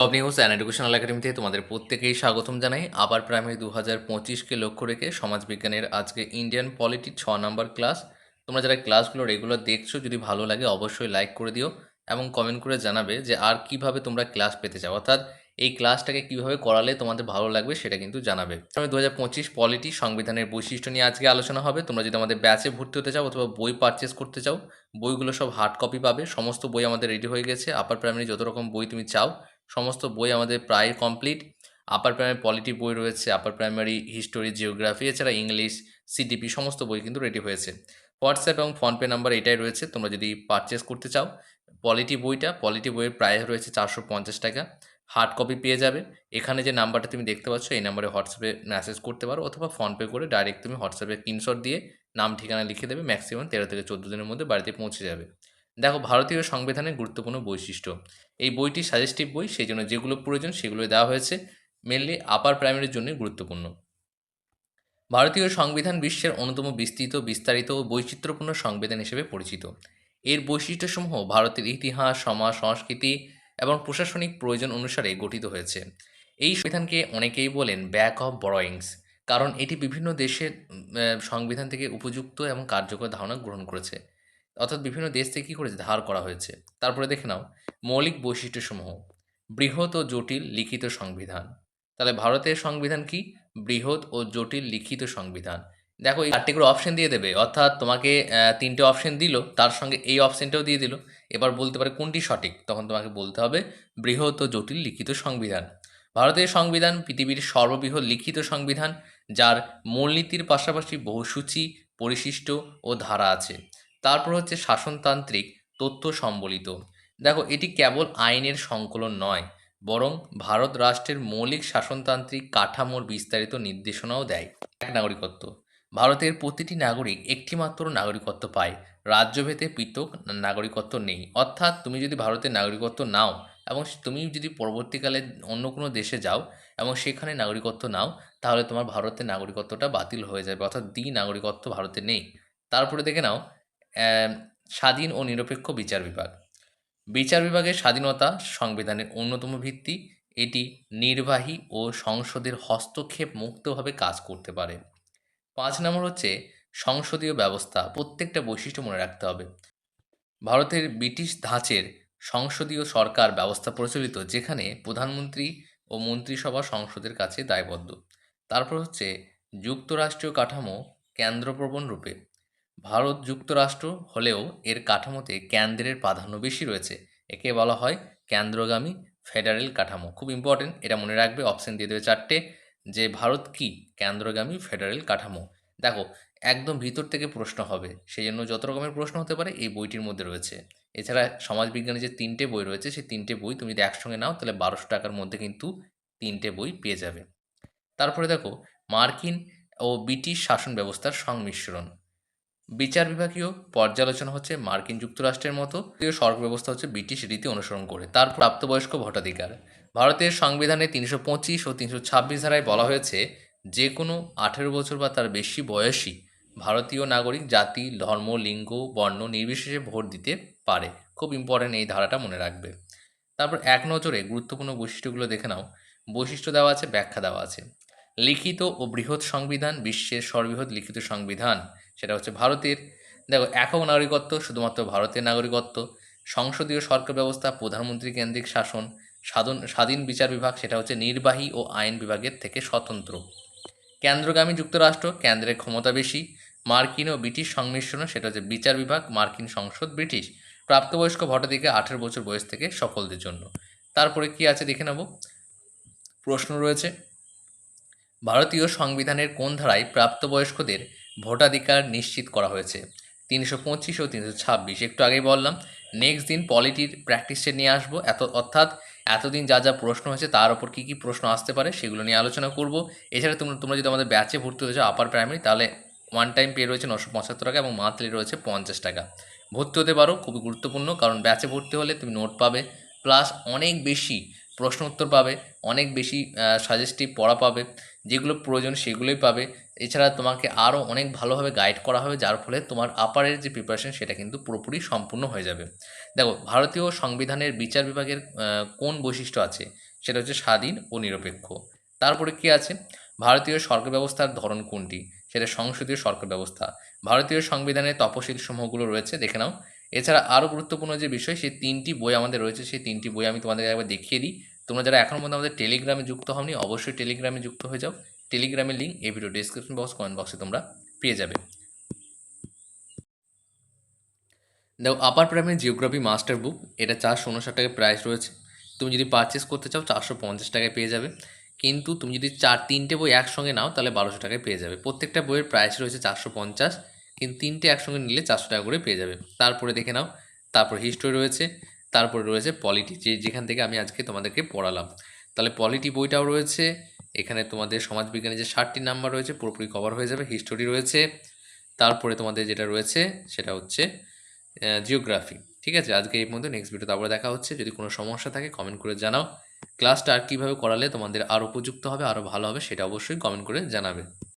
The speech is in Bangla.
Top news and educational academy থেকে তোমাদের প্রত্যেকেই স্বাগতম জানাই। আবার প্রাইমারি দু হাজার পঁচিশকে লক্ষ্য রেখে সমাজবিজ্ঞানের আজকে ইন্ডিয়ান পলিটি ছ নম্বর ক্লাস তোমরা যারা ক্লাসগুলো রেগুলার দেখছ, যদি ভালো লাগে অবশ্যই লাইক করে দিও এবং কমেন্ট করে জানাবে যে আর কীভাবে তোমরা ক্লাস পেতে চাও। অর্থাৎ এই ক্লাসটাকে কীভাবে করালে তোমাদের ভালো লাগবে সেটা কিন্তু জানাবে। দু হাজার পঁচিশ পলিটি সংবিধানের বৈশিষ্ট্য নিয়ে আজকে আলোচনা হবে। তোমরা যদি আমাদের ব্যাচে ভর্তি হতে চাও অথবা বই পারচেস করতে চাও, বইগুলো সব হার্ড কপি পাবে। সমস্ত বই আমাদের রেডি হয়ে গেছে। আপার প্রাইমারি যত রকম বই তুমি চাও সমস্ত বই আমাদের প্রায় কমপ্লিট আপার প্রাইমারি পলিটি বই রয়েছে আপার প্রাইমারি হিস্টোরি জিওগ্রাফি এছাড়া ইংলিশ সিডিপি সমস্ত বই কিন্তু রেডি হয়েছে। হোয়াটসঅ্যাপ এবং ফোনপে নাম্বার এটাই রয়েছে, তোমরা যদি পারচেস করতে চাও পলিটি বইটা পলিটি বইয়ের প্রাইস রয়েছে চারশো পঞ্চাশ টাকা হার্ড কপি পেয়ে যাবে। এখানে যে নাম্বারটা তুমি দেখতে পাচ্ছ, এই নাম্বারে হোয়াটসঅ্যাপে মেসেজ করতে পারো, অথবা ফোনপে করে ডাইরেক্ট তুমি হোয়াটসঅ্যাপে স্ক্রিনশট দিয়ে নাম ঠিকানা লিখে দেবে ম্যাক্সিমাম তেরো থেকে চোদ্দ দিনের মধ্যে বাড়িতে পৌঁছে যাবে। দেখো ভারতীয় সংবিধানের গুরুত্বপূর্ণ বৈশিষ্ট্য। এই বইটি সাজেস্টিভ বই, সেই জন্য যেগুলো প্রয়োজন সেগুলো দেওয়া হয়েছে মেনলি আপার প্রাইমারির জন্য গুরুত্বপূর্ণ। ভারতীয় সংবিধান বিশ্বের অন্যতম বিস্তৃত, বিস্তারিত ও বৈচিত্র্যপূর্ণ সংবিধান হিসেবে পরিচিত। এর বৈশিষ্ট্যসমূহ ভারতের ইতিহাস, সমাজ, সংস্কৃতি এবং প্রশাসনিক প্রয়োজন অনুসারে গঠিত হয়েছে। এই সংবিধানকে অনেকেই বলেন ব্যাক অফ বরয়িংস কারণ এটি বিভিন্ন দেশের সংবিধান থেকে উপযুক্ত এবং কার্যকর ধারণা গ্রহণ করেছে। অর্থাৎ বিভিন্ন দেশ থেকে কী করেছে? ধার করা হয়েছে। তারপরে দেখে নাও, মৌলিক বৈশিষ্ট্যসমূহ, বৃহৎ ও জটিল লিখিত সংবিধান। তাহলে ভারতের সংবিধান কি? বৃহৎ ও জটিল লিখিত সংবিধান। দেখো, এই চারটি করে অপশন দিয়ে দেবে। অর্থাৎ তোমাকে তিনটে অপশন দিল, তার সঙ্গে এই অপশনটাও দিয়ে দিল। এবার বলতে পারে কোনটি সঠিক? তখন তোমাকে বলতে হবে, বৃহৎ ও জটিল লিখিত সংবিধান। ভারতের সংবিধান পৃথিবীর সর্ববৃহৎ লিখিত সংবিধান, যার মূলনীতির পাশাপাশি বহু সূচি পরিশিষ্ট ও ধারা আছে। তারপর হচ্ছে শাসনতান্ত্রিক তথ্য সম্বলিত। দেখো, এটি কেবল আইনের সংকলন নয়, বরং ভারত রাষ্ট্রের মৌলিক শাসনতান্ত্রিক কাঠামোর বিস্তারিত নির্দেশনাও দেয়। এক নাগরিকত্ব, ভারতের প্রতিটি নাগরিক একটিমাত্র নাগরিকত্ব পায়, রাজ্যভেদে পৃথক নাগরিকত্ব নেই। অর্থাৎ তুমি যদি ভারতের নাগরিকত্ব নাও এবং তুমি যদি পরবর্তীকালে অন্য কোনো দেশে যাও এবং সেখানে নাগরিকত্ব নাও, তাহলে তোমার ভারতের নাগরিকত্বটা বাতিল হয়ে যাবে, অর্থাৎ দ্বি নাগরিকত্ব ভারতে নেই। তারপরে দেখে নাও স্বাধীন ও নিরপেক্ষ বিচার বিভাগ। বিচার বিভাগের স্বাধীনতা সংবিধানের অন্যতম ভিত্তি। এটি নির্বাহী ও সংসদের হস্তক্ষেপ মুক্তভাবে কাজ করতে পারে। পাঁচ নম্বর হচ্ছে সংসদীয় ব্যবস্থা। প্রত্যেকটা বৈশিষ্ট্য মনে রাখতে হবে। ভারতের ব্রিটিশ ধাঁচের সংসদীয় সরকার ব্যবস্থা প্রচলিত, যেখানে প্রধানমন্ত্রী ও মন্ত্রিসভা সংসদের কাছে দায়বদ্ধ। তারপর হচ্ছে যুক্তরাষ্ট্রীয় কাঠামো কেন্দ্রপ্রবণ রূপে। ভারত যুক্তরাষ্ট্র হলেও এর কাঠামোতে কেন্দ্রের প্রাধান্য বেশি রয়েছে। একে বলা হয় কেন্দ্রগামী ফেডারেল কাঠামো। খুব ইম্পর্টেন্ট এটা মনে রাখবে অপশন দিয়ে দেবে চারটে, যে ভারত কি কেন্দ্রগামী ফেডারেল কাঠামো। দেখো, একদম ভিতর থেকে প্রশ্ন হবে সেই জন্য যত রকমের প্রশ্ন হতে পারে, এই বইটির মধ্যে রয়েছে। এছাড়া সমাজবিজ্ঞানের যে তিনটে বই রয়েছে, সেই তিনটে বই তুমি যদি একসঙ্গে নাও, তাহলে বারোশো টাকার মধ্যে কিন্তু তিনটে বই পেয়ে যাবে। তারপরে দেখো, মার্কিন ও ব্রিটিশ শাসন ব্যবস্থার সংমিশ্রণ। বিচার বিভাগীয় পর্যালোচনা হচ্ছে মার্কিন যুক্তরাষ্ট্রের মতো সড়ক ব্যবস্থা হচ্ছে ব্রিটিশ রীতি অনুসরণ করে। তার প্রাপ্তবয়স্ক ভোটাধিকার। ভারতের সংবিধানে তিনশো পঁচিশ ও তিনশো ছাব্বিশ ধারায় বলা হয়েছে, যে কোনো আঠেরো বছর বা তার বেশি বয়সী ভারতীয় নাগরিক জাতি, ধর্ম, লিঙ্গ, বর্ণ নির্বিশেষে ভোট দিতে পারে। খুব ইম্পর্ট্যান্ট এই ধারাটা মনে রাখবে। তারপর এক নজরে গুরুত্বপূর্ণ বৈশিষ্ট্যগুলো দেখে নাও। বৈশিষ্ট্য দেওয়া আছে, ব্যাখ্যা দেওয়া আছে। লিখিত ও বৃহৎ সংবিধান, বিশ্বের সর্ববৃহৎ লিখিত সংবিধান। সেটা হচ্ছে ভারতের। দেখো, একক নাগরিকত্ব, শুধুমাত্র ভারতের নাগরিকত্ব, সংসদীয় সরকার ব্যবস্থা, প্রধানমন্ত্রী কেন্দ্রিক শাসন স্বাধীন স্বাধীন বিচার বিভাগ, সেটা হচ্ছে নির্বাহী ও আইন বিভাগের থেকে স্বতন্ত্র। কেন্দ্রগামী যুক্তরাষ্ট্র, কেন্দ্রের ক্ষমতা বেশি। মার্কিন ও ব্রিটিশ সংমিশ্রণ সেটা হচ্ছে বিচার বিভাগ, মার্কিন সংসদ, ব্রিটিশ। প্রাপ্তবয়স্ক ভোটাধিকার আঠেরো বছর বয়স থেকে সকলদের জন্য। তারপরে কি আছে দেখে নেব। প্রশ্ন রয়েছে, ভারতীয় সংবিধানের কোন ধারায় প্রাপ্তবয়স্কদের ভোটাধিকার নিশ্চিত করা হয়েছে। তিনশো পঁচিশ ও তিনশো ছাব্বিশ। একটু আগেই বললাম নেক্সট দিন পলিটির প্র্যাকটিসে নিয়ে আসব। এত, অর্থাৎ এতদিন যা যা প্রশ্ন হয়েছে তার ওপর কী কী প্রশ্ন আসতে পারে সেগুলো নিয়ে আলোচনা করব। এছাড়া তোমরা তোমরা যদি আমাদের ব্যাচে ভর্তি চাও আপার প্রাইমারি তাহলে ওয়ান টাইম পে রয়েছে নশো পঁচাত্তর টাকা এবং মান্থলি রয়েছে পঞ্চাশ টাকা। ভর্তি হতে পারো, খুবই গুরুত্বপূর্ণ, কারণ ব্যাচে ভর্তি হলে তুমি নোট পাবে। প্লাস অনেক বেশি প্রশ্ন উত্তর পাবে, অনেক বেশি সাজেস্টিভ পড়া পাবে, যেগুলো প্রয়োজন সেগুলোই পাবে। এছাড়া তোমাকে আরও অনেক ভালোভাবে গাইড করা হবে, যার ফলে তোমার আপারের যে প্রিপারেশন সেটা কিন্তু পুরোপুরি সম্পূর্ণ হয়ে যাবে। দেখো, ভারতীয় সংবিধানের বিচার বিভাগের কোন বৈশিষ্ট্য আছে? সেটা হচ্ছে স্বাধীন ও নিরপেক্ষ। তারপরে কি আছে? ভারতীয় সরকার ব্যবস্থার ধরন কোনটি? সেটা সংসদীয় সরকার ব্যবস্থা। ভারতীয় সংবিধানে তপশিল সমূহগুলো রয়েছে, দেখে নাও। এছাড়া আরও গুরুত্বপূর্ণ যে বিষয় সেই তিনটি বই আমাদের রয়েছে। সেই তিনটি বই আমি তোমাদের একবার দেখিয়ে দিই। তোমরা যারা এখনও পর্যন্ত আমাদের টেলিগ্রামে যুক্ত হওনি, অবশ্যই টেলিগ্রামে যুক্ত হয়ে যাও। টেলিগ্রামের লিঙ্ক এই ভিডিও ডিসক্রিপশন বক্স কমেন্ট বক্সে তোমরা পেয়ে যাবে। দেখো upper primary geography master book এটা চারশো উনষাট টাকায় প্রাইস রয়েছে। তুমি যদি পারচেস করতে চাও, চারশো পঞ্চাশ টাকায় পেয়ে যাবে। কিন্তু তুমি যদি চার, তিনটে বই একসঙ্গে নাও, তাহলে বারোশো টাকায় পেয়ে যাবে। প্রত্যেকটা বইয়ের প্রাইস রয়েছে চারশো পঞ্চাশ, কিন্তু তিনটে একসঙ্গে নিলে চারশো টাকা করে পেয়ে যাবে। তারপরে দেখে নাও, তারপর হিস্ট্রি রয়েছে। তারপরে রয়েছে পলিটি যে যেখান থেকে আমি আজকে তোমাদেরকে পড়ালাম। তাহলে পলিটি বইটাও রয়েছে, এখানে তোমাদের সমাজবিজ্ঞানের যে ষাটটি নাম্বার রয়েছে, পুরোপুরি কভার হয়ে যাবে হিস্টোরি রয়েছে, তারপরে তোমাদের যেটা রয়েছে, সেটা হচ্ছে জিওগ্রাফি ঠিক আছে? আজকে এই পর্যন্ত নেক্সট ভিডিওতে তারপরে দেখা হচ্ছে, যদি কোনো সমস্যা থাকে কমেন্ট করে জানাও। ক্লাসটা আর কীভাবে করালে তোমাদের আরও উপযুক্ত হবে আরও ভালো হবে, সেটা অবশ্যই কমেন্ট করে জানাবে।